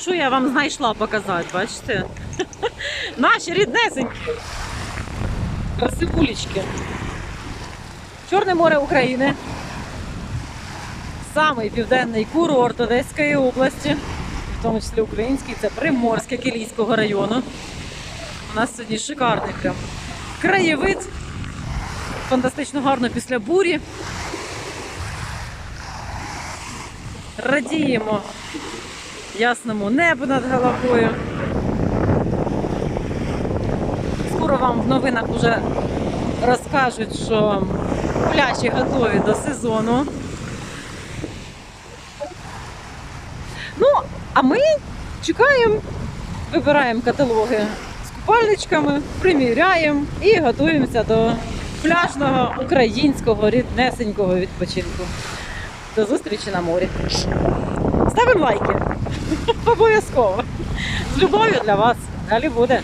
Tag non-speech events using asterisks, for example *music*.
Що я вам знайшла показати, бачите? *laughs* Наші ріднесенькі. Красивулечки. Чорне море України. Самий південний курорт Одеської області, в тому числі український, це Приморське Кілійського району. У нас сьогодні шикарний прям краєвид. Фантастично гарно після бурі. Радіємо ясному небу над головою. Скоро вам в новинах вже розкажуть, що пляжі готові до сезону. Ну, а ми чекаємо, вибираємо каталоги з купальничками, приміряємо і готуємося до пляжного українського ріднесенького відпочинку. До зустрічі на морі. Ставимо лайки. *laughs* Обов'язково. З любов'ю для вас. Далі буде.